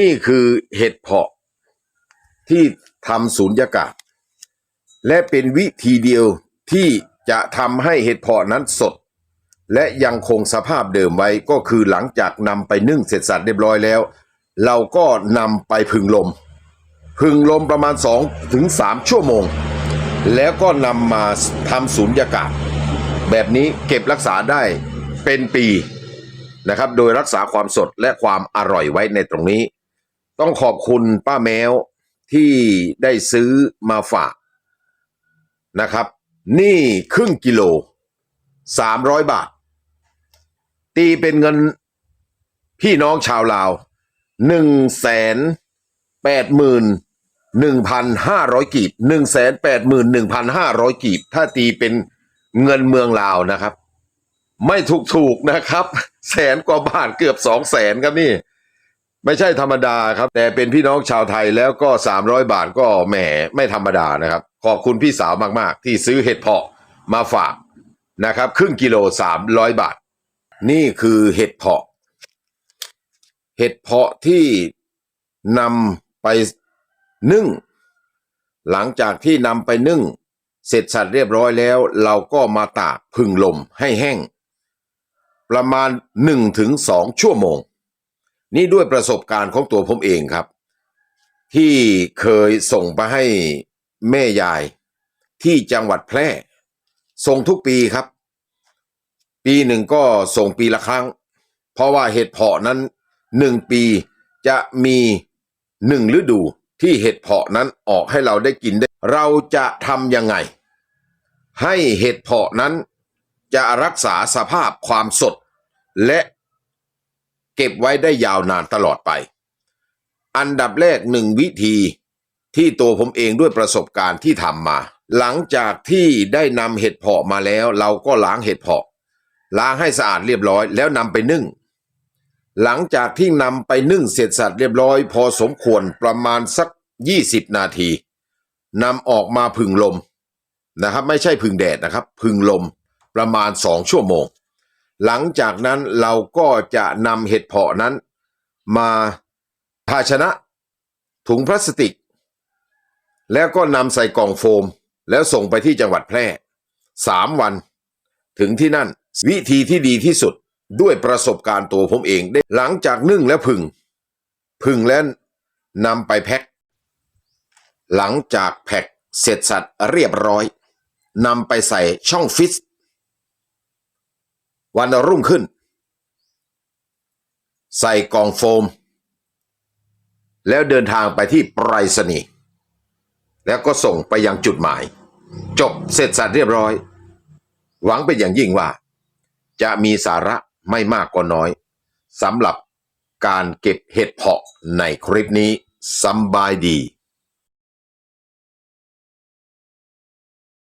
นี่คือเห็ดเพาะที่ทำสูญญากาศ และเป็นวิธีเดียวที่จะทำให้เห็ดเพาะนั้นสด และยังคงสภาพเดิมไว้ก็คือหลังจากนำไปนึ่งเสร็จสัดเรียบร้อยแล้ว เราก็นำไปผึ่งลมผึ่งลมประมาณ2ถึง3ชั่วโมง แล้วก็นำมาทำสูญญากาศ แบบนี้เก็บรักษาได้เป็นปีนะครับ โดยรักษาความสดและความอร่อยไว้ในตรงนี้ ต้องขอบคุณป้าแมวที่ได้ซื้อมาฝากนะครับ นี่ครึ่งกิโลสามร้อยบาท ตีเป็นเงินพี่น้องชาวลาวหนึ่งแสนแปดหมื่นหนึ่งพันห้าร้อยกีบหนึ่งแสนแปดหมื่นหนึ่งพันห้าร้อยกีบ ถ้าตีเป็นเงินเมืองลาวนะครับ ไม่ถูกถูกๆนะครับ แสนกว่าบาทเกือบสองแสนครับนี่ ไม่ใช่ธรรมดาครับ แต่เป็นพี่น้องชาวไทยแล้วก็ 300 บาทก็แหมไม่ธรรมดานะครับ ขอบคุณพี่สาวมากๆ ที่ซื้อเห็ดเพาะมาฝากนะครับ ครึ่งกิโล 300 บาท นี่คือเห็ดเพาะ เห็ดเพาะที่นำไปนึ่ง หลังจากที่นำไปนึ่ง เสร็จสัดเรียบร้อยแล้ว เราก็มาตากพึ่งลมให้แห้ง ประมาณ 1-2ถึง2ชั่วโมง นี่ด้วยประสบการณ์ของตัวผมเองครับ ที่เคยส่งไปให้แม่ยายที่จังหวัดแพร่ ส่งทุกปีครับ ปีหนึ่งก็ส่งปีละครั้ง เพราะว่าเห็ดเพาะนั้นหนึ่งปีจะมีหนึ่งฤดูที่เห็ดเพาะนั้นออกให้เราได้กินได้ เราจะทำยังไง ให้เห็ดเพาะนั้นจะรักษาสภาพความสด และ เก็บไว้ได้ยาวนานตลอดไป อันดับแรกหนึ่งวิธีที่ตัวผมเองด้วยประสบการณ์ที่ทำมา หลังจากที่ได้นำเห็ดเพาะมาแล้ว เราก็ล้างเห็ดเพาะ ล้างให้สะอาดเรียบร้อย แล้วนำไปนึ่ง หลังจากที่นำไปนึ่งเสร็จสัดเรียบร้อย พอสมควรประมาณสัก 20 นาทีนำออกมาผึ่งลมนะครับ ไม่ใช่ผึ่งแดดนะครับผึ่งลมประมาณ2ชั่วโมง หลังจากนั้นเราก็จะนำเห็ดเพาะนั้น มาภาชนะ ถุงพลาสติก แล้วก็นำใส่กล่องโฟม แล้วส่งไปที่จังหวัดแพร่สามวัน ถึงที่นั่น วิธีที่ดีที่สุดด้วยประสบการณ์ตัวผมเองได้หลังจากนึ่งแล้วผึ่งผึ่งแล้วนำไปแพ็คหลังจากแพ็คเสร็จสัดเรียบร้อยนำไปใส่ช่องฟิต วันรุ่งขึ้น ใส่กล่องโฟม แล้วเดินทางไปที่ไปรษณีย์แล้วก็ส่งไปยังจุดหมาย จบเสร็จสัดเรียบร้อย หวังเป็นอย่างยิ่งว่า จะมีสาระไม่มากก็น้อยสำหรับการเก็บเห็ดเพาะในคลิปนี้สบายดี